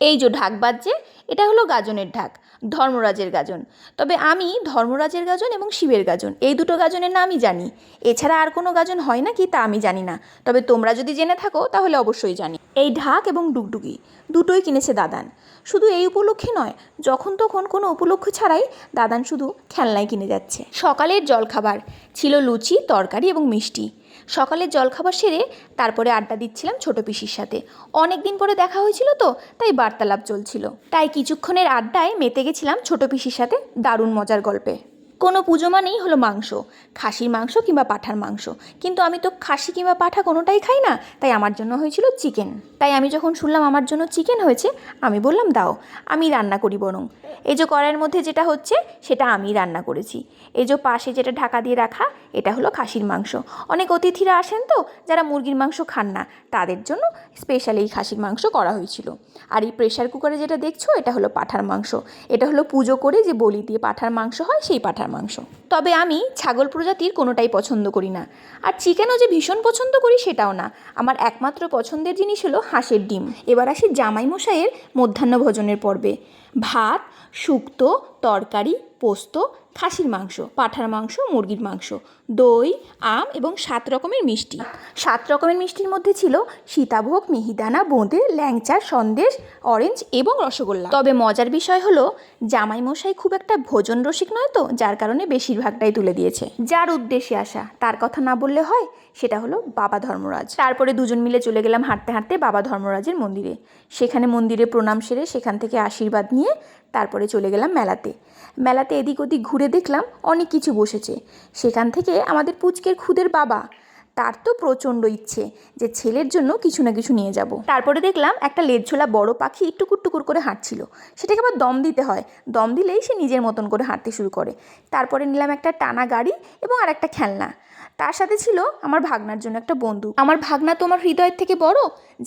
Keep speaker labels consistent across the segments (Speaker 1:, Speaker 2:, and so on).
Speaker 1: এই যে ঢাক বাজছে, এটা হলো গাজনের ঢাক, ধর্মরাজের গাজন। তবে আমি ধর্মরাজের গাজন এবং শিবের গাজন, এই দুটো গাজনের নামই জানি। এছাড়া আর কোনো গাজন হয় না কি তা আমি জানি না। তবে তোমরা যদি জেনে থাকো, তাহলে অবশ্যই জানি। এই ঢাক এবং ডুগডুগি দুটোই কিনেছে দাদান। শুধু এই উপলক্ষে নয়, যখন তখন কোনো উপলক্ষ ছাড়াই দাদান শুধু খেলনায় কিনে যাচ্ছে। সকালের জলখাবার, ছিল লুচি, তরকারি এবং মিষ্টি। সকালের জলখাবার সেরে তারপরে আড্ডা দিচ্ছিলাম ছোট পিসির সাথে। অনেক দিন পরে দেখা হয়েছিল তো, তাই বার্তালাপ চলছিল। তাই কিছুক্ষণের আড্ডায় মেতে গেছিলাম ছোট পিসির সাথে দারুণ মজার গল্পে। কোনো পুজো মানেই হলো মাংস। খাসির মাংস কিংবা পাঠার মাংস। কিন্তু আমি তো খাসি কিংবা পাঠা কোনোটাই খাই না, তাই আমার জন্য হয়েছিল চিকেন। তাই আমি যখন শুনলাম আমার জন্য চিকেন হয়েছে, আমি বললাম, দাও, আমি রান্না করি বরং। এই যে কড়াইয়ের মধ্যে যেটা হচ্ছে, সেটা আমি রান্না করেছি। এই যে পাশে যেটা ঢাকা দিয়ে রাখা, এটা হলো খাসির মাংস। অনেক অতিথিরা আসেন তো, যারা মুরগির মাংস খান না, তাদের জন্য স্পেশাল এই খাসির মাংস করা হয়েছিল। আর এই প্রেশার কুকারে যেটা দেখছ, এটা হলো পাঠার মাংস। এটা হলো পুজো করে যে বলি দিয়ে পাঠার মাংস হয়, সেই পাঠার মাংস। তবে আমি ছাগল প্রজাতির কোনোটাই পছন্দ করি না। আর চিকেনও যে ভীষণ পছন্দ করি সেটাও না। আমার একমাত্র পছন্দের জিনিস হলো হাঁসের ডিম। এবার আসি জামাই মশাইয়ের মধ্যাহ্ন ভোজনের পর্বে। ভাত, শুক্তো তরকারি, পোস্ত, খাসির মাংস, পাঠার মাংস, মুরগির মাংস, দই, আম এবং সাত রকমের মিষ্টি। সাত রকমের মিষ্টির মধ্যে ছিল সীতাভোগ, মিহিদানা, বোঁদে, ল্যাংচা, সন্দেশ, অরেঞ্জ এবং রসগোল্লা। তবে মজার বিষয় হলো জামাই মশাই খুব একটা ভোজন রসিক নয় তো, যার কারণে বেশিরভাগটাই তুলে দিয়েছে। যার উদ্দেশ্যে আসা, তার কথা না বললে হয়, সেটা হলো বাবা ধর্মরাজ। তারপরে দুজন মিলে চলে গেলাম হাঁটতে হাঁটতে বাবা ধর্মরাজের মন্দিরে। সেখানে মন্দিরে প্রণাম সেরে সেখান থেকে আশীর্বাদ নিয়ে তারপরে চলে গেলাম মেলাতে। মেলাতে। মেলাতে এদিক ওদিক ঘুরে দেখলাম অনেক কিছু বসেছে। সেখান থেকে আমাদের পুচকের খুদের বাবা। তার তো প্রচণ্ড ইচ্ছে যে ছেলের জন্য কিছু না কিছু নিয়ে যাব। তারপরে দেখলাম একটা লেজঝোলা বড় পাখি টুকুর টুকুর করে হাঁটছিল। সেটাকে আবার দম দিতে হয়। দম দিলেই সে নিজের মতন করে হাঁটতে শুরু করে। তারপরে নিলাম একটা টানা গাড়ি এবং আর একটা খেলনা। তার সাথে ছিল আমার ভাগনার জন্য একটা বন্দুক। আমার ভাগনা তো আমার হৃদয়ের থেকে বড়,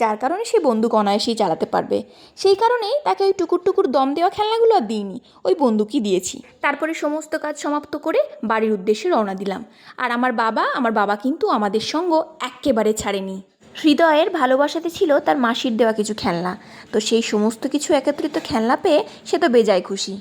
Speaker 1: যার কারণে সে বন্দুক অনায়াসেই চালাতে পারবে। সেই কারণেই তাকে ওই টুকুর টুকুর দম দেওয়া খেলনাগুলো আর দিইনি, ওই বন্দুকই দিয়েছি। তারপরে সমস্ত কাজ সমাপ্ত করে বাড়ির উদ্দেশ্যে রওনা দিলাম। আর আমার বাবা আমার বাবা কিন্তু আমাদের সঙ্গ এক্কেবারে ছাড়েনি। হৃদয়ের ভালোবাসাতে ছিল তার মাসির দেওয়া কিছু খেলনা। তো সেই সমস্ত কিছু একত্রিত খেলনা পেয়ে সে তো বেজায় খুশি।